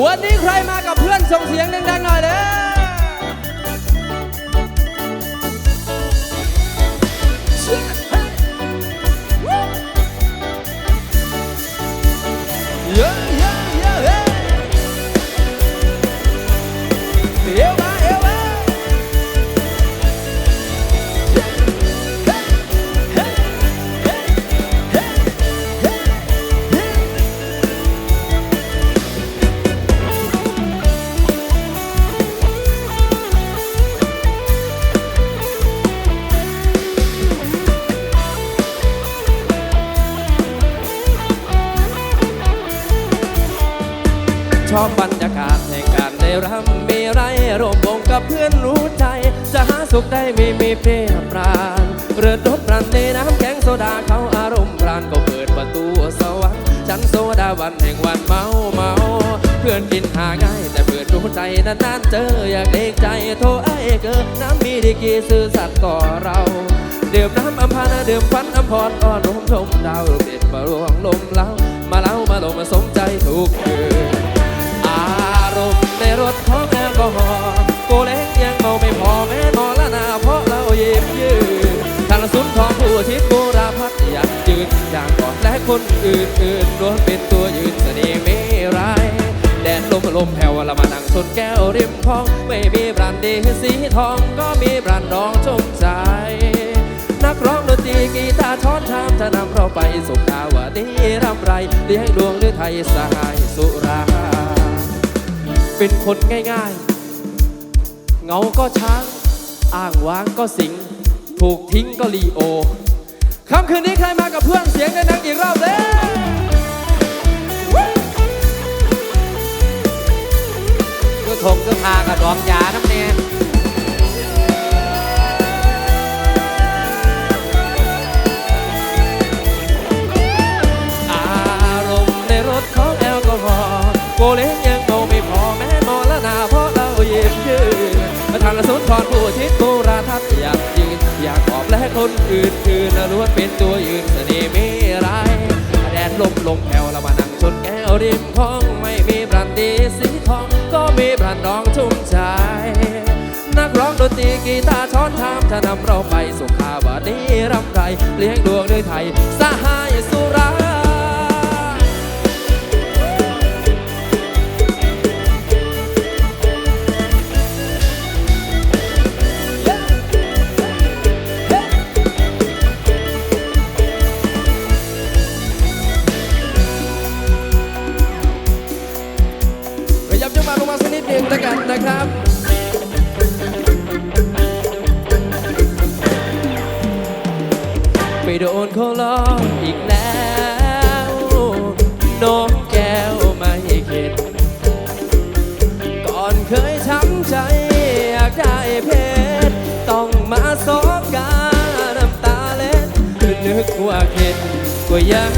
วันนี้ใครมากับเพื่อนส่งเสียงดังๆหน่อยเลย อบบรรยากาศแห่งการได้รำมีไรร่วมวงกับเพื่อนรู้ใจ จะหาสุขได้ไม่มีเพรียปรานเรือดดรันในน้ำแข็งโซดาเขาอารมณ์พรานก็เปิดประตูสวรรค์ฉันโซดาวันแห่งวันเมาเมาเพื่อนกินหาง่าย แต่เปิดรู้ใจนานๆเจออยากเอกใจโทรไอ้เกิดน้ำมีดีกีซื่อสัตย์ต่อเราเดื่มน้ำอัมพานาดื่มฟันอัมพรอ้อนรมชมดาวเด็ดประรวงลมเล้ามาเล้ามาลมมาสมใจทุกคืน กอฮอล์กูเล็กยังเมาไม่พอแม้นอนละนาเพราะเราเย็บยืนทางสุนทองผู้ทิศบูราพัดยากยืนอย่างก่อนและคนอื่นๆล้วนเป็นตัวยืนเสน่ห์ไม่ร้ายแดดลมลมแผ่วละมานั่งชนแก้วริมคลองไม่มีบรันดีสีทองก็มีบรันดองชมใจนักร้องดนตรีกีตาร์ช้อนชามจะนำเราไปสุขาวดีรำไรเลี้ยงดวงหรือไทยสหายสุรา เป็นคนง่ายๆ เงาก็ช้าง อ้างว้างก็สิง ถูกทิ้งก็ลีโอค่ำคืนนี้ใครมากับเพื่อนเสียงดังๆอีกรอบเลยคือทงคือพากับดอกยาน้ำเนย สุนทรผู้ทิศโบราทัศอยากยืน อยากขอบและคนอื่นคืนล้วนเป็นตัวยืนเสน่ห์ไม่ร้ายแดดลมลมแผ่วละมานั่งชนแก้วริมคลองไม่มีบรันดีสีทอง ก็มีบรันดองชุ่มใจนักร้องดนตรีกีตาร์ช้อนชามจะนำเราไปสุขาวดีรำไรเลี้ยงดวงด้วยไทยสหายสุรา โดนเขาล้ออีกแล้วน้องแก้วไม่เข็ดก่อนเคยช้ำใจอยากได้เพชรต้องมาสอบกาน้ำตาเล็ดนึกว่าเข็ดก็ยัง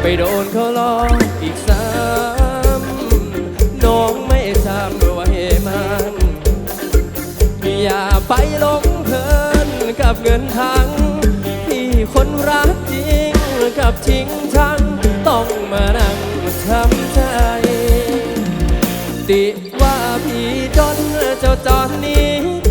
ไปโดนเขาหลออีกซ้ำน้องไม่จำไว้มันอย่าไปลง กับเงินทั้งที่คนรักจริงกับจริงชังต้องมานั่งทำใจติว่าพี่จนเจ้าจอนนี้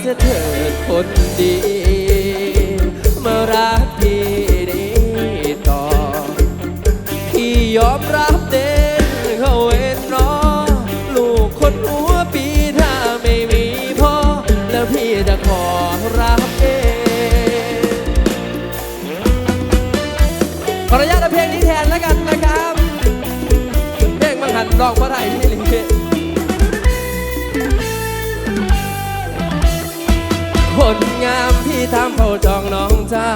เสียเถิดคนดีมื่อรักพี่ดีต่อ พี่ยอมรับเด่นเข้าเวนรอลูกคนหัวปีถ้าไม่มีพ่อ แล้วพี่จะขอรับเองขออนุญาตเพลงนี้แทนแล้วกันนะครับ เพลงบังหันร้องเพราะไรที่ คนงามที่ทำเฝ้าจองน้องเจ้า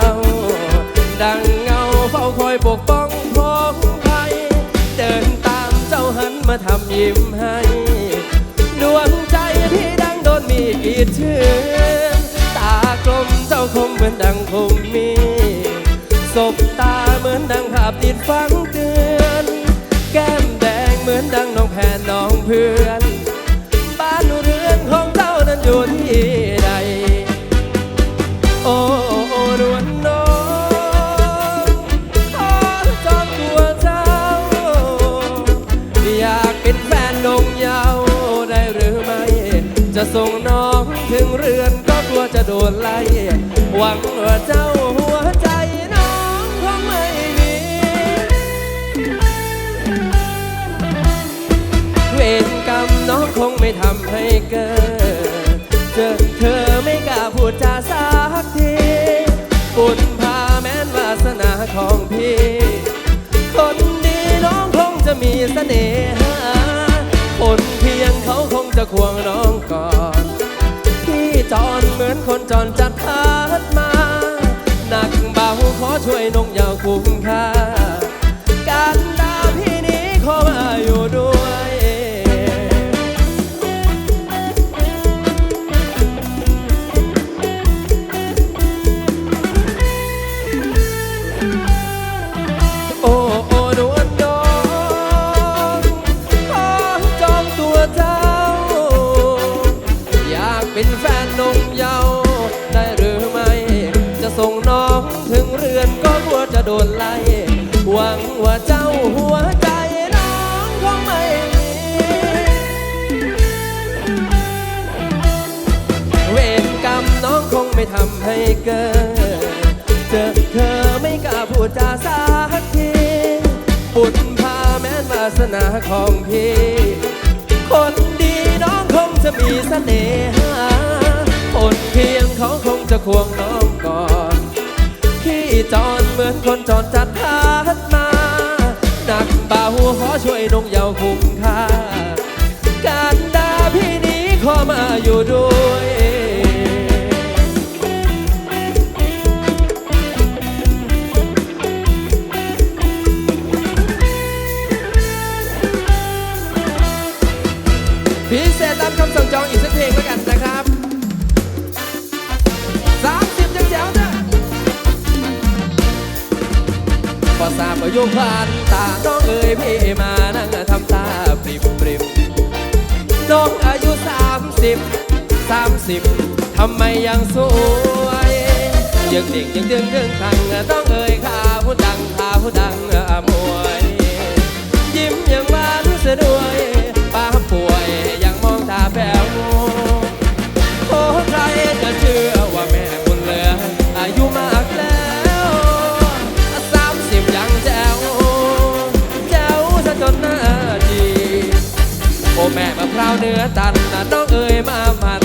ดังเงาเฝ้าคอยปกป้องพ้องภัยเดินตามเจ้าหันมาทำยิ้มให้ ดวงใจพี่ดังโดนมีกีดเชือตากลมเจ้าคมเหมือนดังคมมีสบตาเหมือนดังภาพติดฟังเตือน แก้มแดงเหมือนดังน้องแผนน้องเพื่อน บ้านเรือนของเจ้านั้นอยู่ที่ หวังว่าเจ้าหัวใจน้องคงไม่มีเวรกรรมน้องคงไม่ทำให้เกิด เจอเธอไม่กล้าพูดจาสักทีบุญพาแม้นวาสนาของพี่ คนดีน้องคงจะมีเสน่หาคนเพียงเขาคงจะควงน้องก่อน อนเหมือนคนจอนจัดพัดมา หนักเบาขอช่วยนงยาวคุ้มค่า ทำให้เกิด เจอเธอไม่กล้าพูดจาสักทีบุญพาแม้นวาสนาของพี่ คนดีน้องคงจะมีเสน่หาคนเพียงเขาคงจะควงน้องก่อนพี่จอนเหมือนคนจอนจัดพัดมาหนักเบาขอช่วยนงเยาว์คุ้มค่าการดาพี่นี้ขอมาอยู่ด้วย ทราบว่าโยกผ่านตาน้องเอ๋ยพี่มานั่งทำตาปริมปริมน้องอายุสามสิบสามสิบทำไมยังสวยยังเด็กยังเดืองเดืองทังต้องเอ่ยข้าผู้ดังข้าผู้ดังอมวย ยิ้มยังหวานเสียด้วย ม่มะพร้าวเนื้อตันน้องเอ๋ยมามา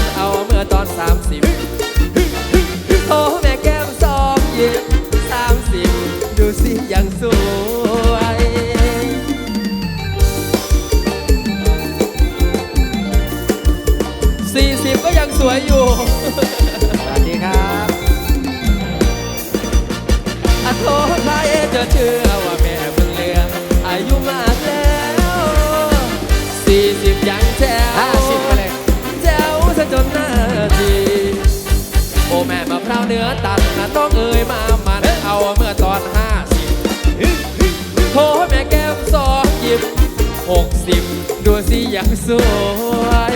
หกสิบดูสิยังสวย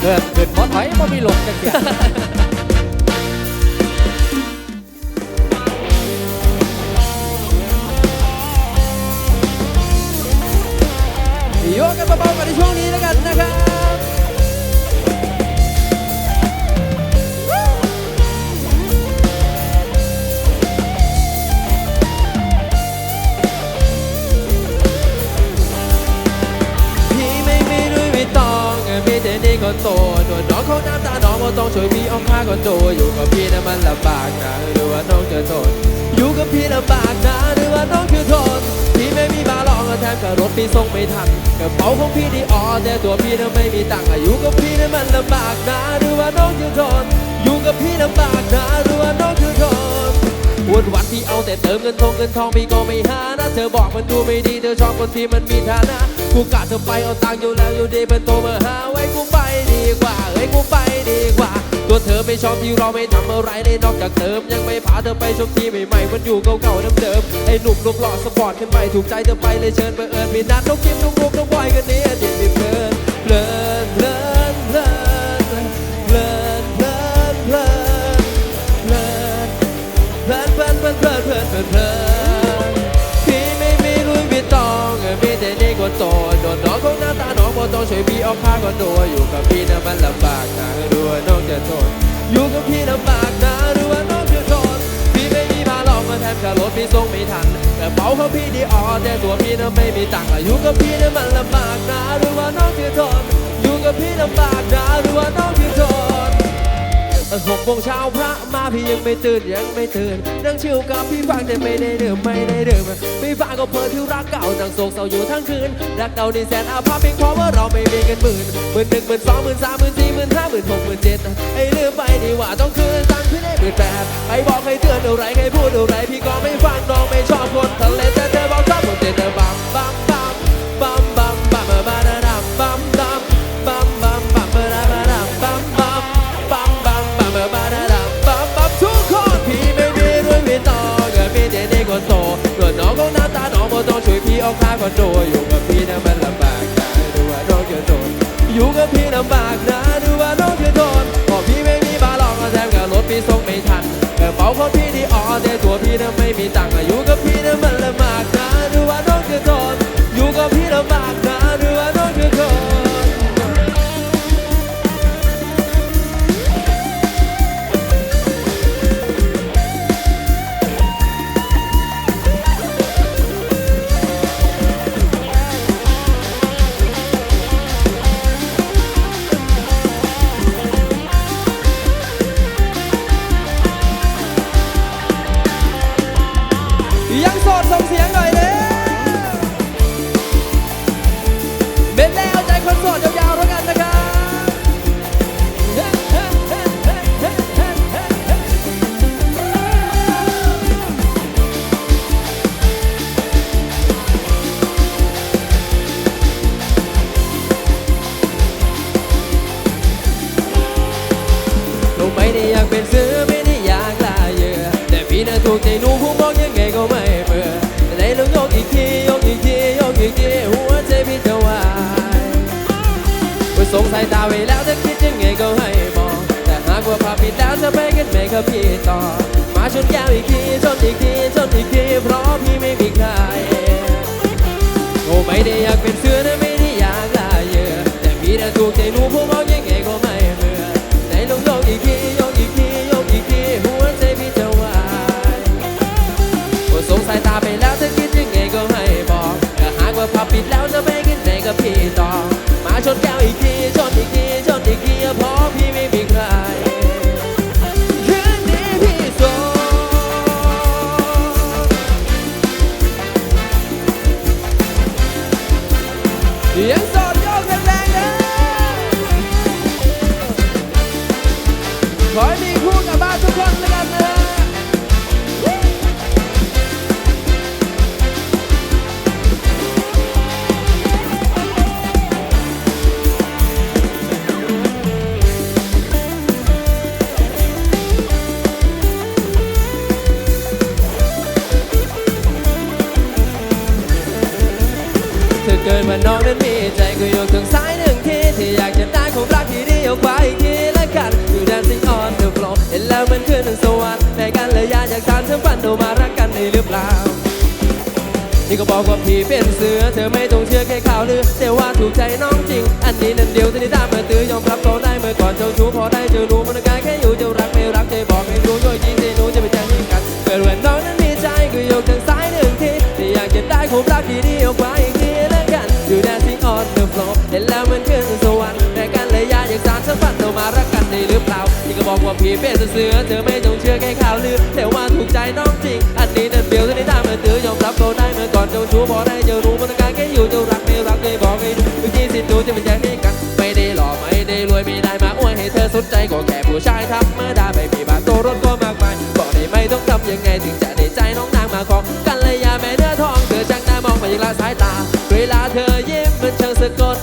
เกิดขึ้นพอถอยพอมีหลงจังเสียโยกกันเบาๆกันในช่วงนี้แล้วกันนะครับ ต้องช่วยพี่เอาค่าก่อนโดอยู่กับพี่นะมันลำบากนะหรือว่าน้องจะทนอยู่กับพี่ลำบากนะหรือว่าน้องคือทนพี่ไม่มีบาลองแถมกับรถพี่ส่งไม่ทันกระเป๋าของพี่ดีออแต่ตัวพี่นะไม่มีตังค์อยู่กับพี่นะมันลำบากนะหรือว่าน้องจะทนอยู่กับพี่ลำบากนะหรือว่าน้องคือทน วันวันที่เอาแต่เติมเงินทองเงินทองพี่ก็ไม่หานะเธอบอกมันดูไม่ดีเธอชอบคนที่มันมีฐานะกูกะเธอไปเอาตังค์อยู่แล้วอยู่ดีเป็นโทรมาหาไว้กูไปดีกว่าเอ้ยกูไปดีกว่าตัวเธอไม่ชอบที่เราไม่ทำอะไรเลยนอกจากเติมยังไม่พาเธอไปชมที่ใหม่ๆมันอยู่เก่าๆเดิมๆไอ้หนุ่มรูปหล่อสปอร์ตขึ้นไปถูกใจเธอไปเลยเชิญไปเอิญมีนัดน้องกิมน้องมุกน้องบอยกันนี้อดีตมีเพลินเพลินเพลิน เพลินพี่ไม่มีลุยวิตตองมีแต่นี่คนโตโดนน้องของหน้าตาน้องบ่ต้องช่วยพี่เอาผ้าคอนโดอยู่กับพี่นะมันลำบากนะรู้ว่าน้องจะทนอยู่กับพี่ลำบากนะรู้ว่าน้องจะทนพี่ไม่มีพาหลอกมาแทนกับรถพี่ส่งไม่ทัน แต่เป๋าของพี่ดีออแต่ตัวพี่น่ะไม่มีตังค์อยู่กับพี่นะมันลำบากนะรู้ว่าน้องจะทนอยู่กับพี่ลำบากนะรู้ว่าน้องจะทน หกโมงเช้าพระมาพี่ยังไม่ตื่นยังไม่ตื่นนั่งชิวกับพี่ฟังแต่ไม่ได้เดิมไม่ได้เดิมพี่ฟังก็เพลินที่รักเก่านั่งโศกเศร้าอยู่ทั้งคืนรักเก่านี่แสนอาภัพเพียงพราะว่าเราไม่มีกันหมื่นหมื่นหนึ่งหมื่นสองหมื่นสามหมื่นสี่หมื่นห้าหมื่นหกหมื่นเจ็ดไอ้ลืมไปดีว่าต้องคืนตังค์พี่ได้หมื่นแปดใครบอกให้เตือนอะไรใครพูดอะไรพี่ก็ไม่ฟังน้องไม่ชอบคนทะเลแต่เธอบอกชอบคนเจ็ดเธอบัมบัมบัม บ่ต้องช่วยพี่ออกค่าคอนโดอยู่กับพี่นะมันลำบากนะดูว่าน้องจะโดนอยู่กับพี่ลำบากนะดูว่าน้องจะโดนพอพี่ไม่มีบาลองก็แซมกับรถพี่ส่งไม่ทันกระเป๋าของพี่ที่ออแต่ตัวพี่นะไม่มีตังค์อยู่กับพี่นะมันลำบากนะดูว่าน้องจะโดนอยู่กับพี่ลำบาก ไม่ได้อยากเป็นเสือไม่ได้อยากลาเยื่อแต่พี่น่ะถูกใจหนูผู้มองยังไงก็ไม่เบื่อไหนลองยกอีกทียกอีกทียกอีกทีหัวใจพี่จะวายว่าสงสัยตาไว้แล้วจะคิดยังไงก็ให้บอกแต่หากว่าพาผิดแล้วจะไปกันไหมกับพี่ต่อ มาชนแก้วอีกทีชนอีกทีชนอีกทีเพราะพี่ไม่มีใครโอ้ไม่ได้อยากเป็นเสือนะไม่ได้อยากลาเยื่อแต่พี่น่ะถูกใจหนูผู้มองยังไงก็ 掉一。าน้องนั้นมีใจก็ยกถึงซ้ายหนึ่งทีที่อยากจะได้ของรักที่ดีเอาไว้อีกทีละกันอยู่ dancing on the floor เห็นแล้วมันขึ้นถึงสวรรค์แต่กันเลยอยากอยากถามทั้งฝันโดมารักกันได้หรือเปล่านี่ก็บอกว่าพี่เป็นเสือ เธอไม่ต้องเชื่อแค่ข่าวลือ แต่ว่าถูกใจน้องจริง อันนี้นั่นเดียวที่ได้ตามมาตื้อยอมรับเขาได้เมื่อก่อนเจ้าชู้พอได้เจอรู้มันกายแค่อยู่จะรักไม่รักใจบอกให้รู้ด้วยจริงใจหนูจะไปแจ้งให้กันเกิดวันน้องนั้นมีใจก็ยกทางซ้ายหนึ่งทีที่อยากจะได้ของรักที่ดีเอาไว้อีก เห็นแล้วมันขึ้นสวรรค์แต่กันเลยอยากกันได้หรือยาที่ก็บอกว่าพี่เป็นเสือเธอไม่ต้องเชื่อแค่ข่าวลือแต่ว่าถูกใจน้องจริง อันนี้นั่นเดียวที่ได้ตามมาตือยอมรับเขาได้เมื่อก่อนเจ้าชู้พอได้เจ้ารู้มันการแค่อยู่เจ้ารักไม่รักเลยบอกให้ดูทุกที่สิดูจะเป็นอย่างนี้กันไม่ได้หล่อไม่ได้รวยไม่ได้มาอวยให้เธอสนใจก็แค่ผู้ชายธรรมดาไม่มีบานโตรถก็มากมายบอกได้ไหมต้องทำยังไงถึงจะได้ใจน้องนางมาของกันเลยยาแม่เนื้อทองเธอช่างหน้ามองมาอย่งละสายตา เวลาเธอยิ้มมันช่างสะกด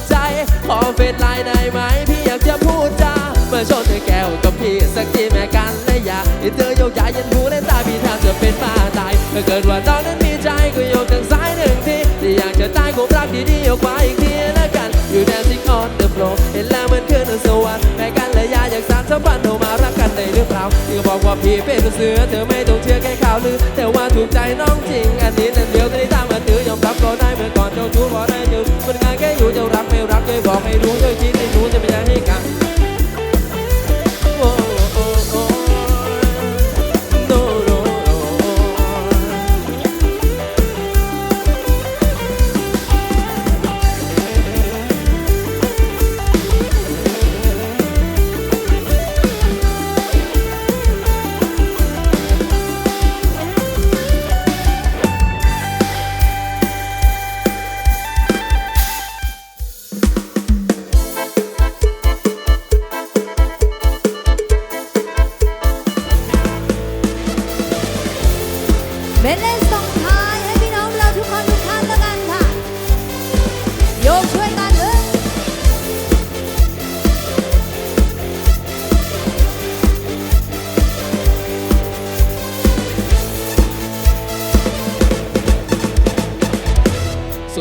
อเฟซไลน์ได้ไหม พี่อยากจะพูดจาเมื่อชนเธอแก้วกับพี่สักทีแม่กันเลยอยากให้เธอโยกย้ายยันหูเล่นตาพี่แทบจะเป็นบ้าตายถ้าเกิดว่าน้องนั้นมีใจก็โยกทางซ้ายหนึ่งทีที่อยากจะตายคงรักดีๆออกมาอีกทีแล้วกัน อยู่ dancing on the floor เห็นแล้วเหมันขึ้นสวรรค์แม่กันเลยอยากอยากสานสัมพันธ์เข้ามารักกันได้หรือเปล่าที่ก็บอกว่าพี่เป็นเสือเธอไม่ต้องเชื่อแค่ข่าวลือแต่ว่าถูกใจน้องจริงอันนี้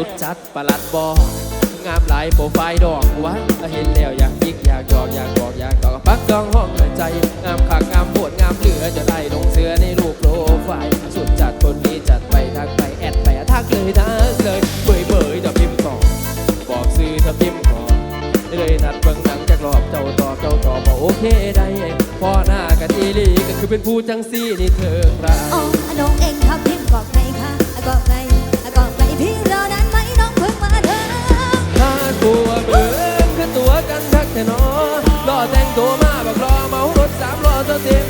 สุดจัดประหลัดบองามหลายโปรไฟล์ดอกวันเห็นแล้วอยากยิกอยากหยอกอยากบอกอยากตอกปักจองห้องใจ งามขากงามปวดงามเหลือจะได้ลงเสือในรูปโปรไฟล์สุดจัดคนนี้จัดไปทักไปแอดไปทักเลยทักเลยเบยเบยเดี๋ยวพิมพ์ก่อนบอกซื้อถ้าพิมพ์ก่อนเลยนัดเบิ่งหนังจากรอบเจ้าตอบเจ้าตอบบอกโอเคได้พ่อหน้ากันอีลีก็คือเป็นผู้จังซี่นี่เธอครับอ๋อน้องเองครับพิมพ์บอกใครคะก็ใครก็ใคร ตัวเบิ่งคือตัวกันทักแต่นอรอแต่งตัวมาบักรอเมารถสามล้อจะเต็ม